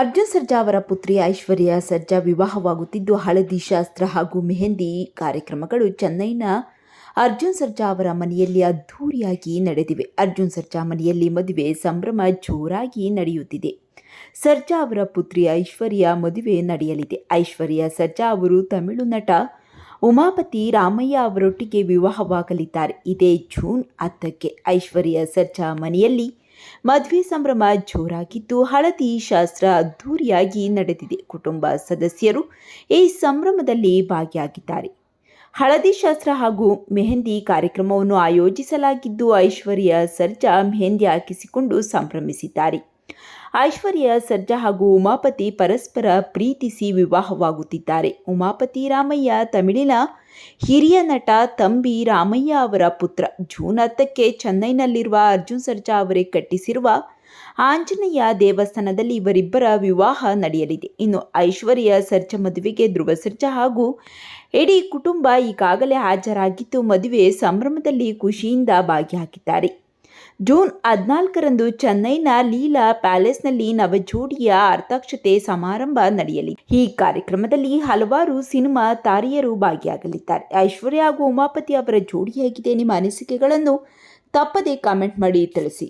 ಅರ್ಜುನ್ ಸರ್ಜಾ ಅವರ ಪುತ್ರಿ ಐಶ್ವರ್ಯ ಸರ್ಜಾ ವಿವಾಹವಾಗುತ್ತಿದ್ದು, ಹಳದಿ ಶಾಸ್ತ್ರ ಹಾಗೂ ಮೆಹಂದಿ ಕಾರ್ಯಕ್ರಮಗಳು ಚೆನ್ನೈನ ಅರ್ಜುನ್ ಸರ್ಜಾ ಅವರ ಮನೆಯಲ್ಲಿ ಅದ್ಧೂರಿಯಾಗಿ ನಡೆದಿವೆ. ಅರ್ಜುನ್ ಸರ್ಜಾ ಮನೆಯಲ್ಲಿ ಮದುವೆ ಸಂಭ್ರಮ ಜೋರಾಗಿ ನಡೆಯುತ್ತಿದೆ. ಸರ್ಜಾ ಅವರ ಪುತ್ರಿ ಐಶ್ವರ್ಯ ಮದುವೆ ನಡೆಯಲಿದೆ. ಐಶ್ವರ್ಯ ಸರ್ಜಾ ಅವರು ತಮಿಳು ನಟ ಉಮಾಪತಿ ರಾಮಯ್ಯ ಅವರೊಟ್ಟಿಗೆ ವಿವಾಹವಾಗಲಿದ್ದಾರೆ. ಇದೇ ಜೂನ್ ಹತ್ತಕ್ಕೆ ಐಶ್ವರ್ಯ ಸರ್ಜಾ ಮನೆಯಲ್ಲಿ ಮದುವೆ ಸಂಭ್ರಮ ಜೋರಾಗಿದ್ದು ಹಳದಿ ಶಾಸ್ತ್ರ ಅದ್ಧೂರಿಯಾಗಿ ನಡೆದಿದೆ. ಕುಟುಂಬ ಸದಸ್ಯರು ಈ ಸಂಭ್ರಮದಲ್ಲಿ ಭಾಗಿಯಾಗಿದ್ದಾರೆ. ಹಳದಿ ಶಾಸ್ತ್ರ ಹಾಗೂ ಮೆಹಂದಿ ಕಾರ್ಯಕ್ರಮವನ್ನು ಆಯೋಜಿಸಲಾಗಿದ್ದು ಐಶ್ವರ್ಯ ಸರ್ಜಾ ಮೆಹಂದಿ ಹಾಕಿಸಿಕೊಂಡು ಸಂಭ್ರಮಿಸಿದ್ದಾರೆ. ಐಶ್ವರ್ಯ, ಸರ್ಜಾ ಹಾಗೂ ಉಮಾಪತಿ ಪರಸ್ಪರ ಪ್ರೀತಿಸಿ ವಿವಾಹವಾಗುತ್ತಿದ್ದಾರೆ. ಉಮಾಪತಿ ರಾಮಯ್ಯ ತಮಿಳಿನ ಹಿರಿಯ ನಟ ತಂಬಿ ರಾಮಯ್ಯ ಅವರ ಪುತ್ರ. ಜೂನ್ ಹತ್ತಕ್ಕೆ ಚೆನ್ನೈನಲ್ಲಿರುವ ಅರ್ಜುನ್ ಸರ್ಜಾ ಅವರೇ ಕಟ್ಟಿಸಿರುವ ಆಂಜನೇಯ ದೇವಸ್ಥಾನದಲ್ಲಿ ಇವರಿಬ್ಬರ ವಿವಾಹ ನಡೆಯಲಿದೆ. ಇನ್ನು ಐಶ್ವರ್ಯ, ಸರ್ಜಾ ಮದುವೆಗೆ ಧ್ರುವ ಸರ್ಜಾ ಹಾಗೂ ಇಡೀ ಕುಟುಂಬ ಈಗಾಗಲೇ ಹಾಜರಾಗಿದ್ದು ಮದುವೆ ಸಂಭ್ರಮದಲ್ಲಿ ಖುಷಿಯಿಂದ ಭಾಗಿಯಾಗಿದ್ದಾರೆ. ಜೂನ್ ಹದಿನಾಲ್ಕರಂದು ಚೆನ್ನೈನ ಲೀಲಾ ಪ್ಯಾಲೇಸ್ನಲ್ಲಿ ನವಜೋಡಿಯ ಅರ್ಥಕ್ಷತೆ ಸಮಾರಂಭ ನಡೆಯಲಿದೆ ಈ ಕಾರ್ಯಕ್ರಮದಲ್ಲಿ ಹಲವಾರು ಸಿನಿಮಾ ತಾರೆಯರು ಭಾಗಿಯಾಗಲಿದ್ದಾರೆ. ಐಶ್ವರ್ಯ ಹಾಗೂ ಉಮಾಪತಿ ಅವರ ಜೋಡಿಯಾಗಿದೆ. ನಿಮ್ಮ ಅನಿಸಿಕೆಗಳನ್ನು ತಪ್ಪದೇ ಕಾಮೆಂಟ್ ಮಾಡಿ ತಿಳಿಸಿ.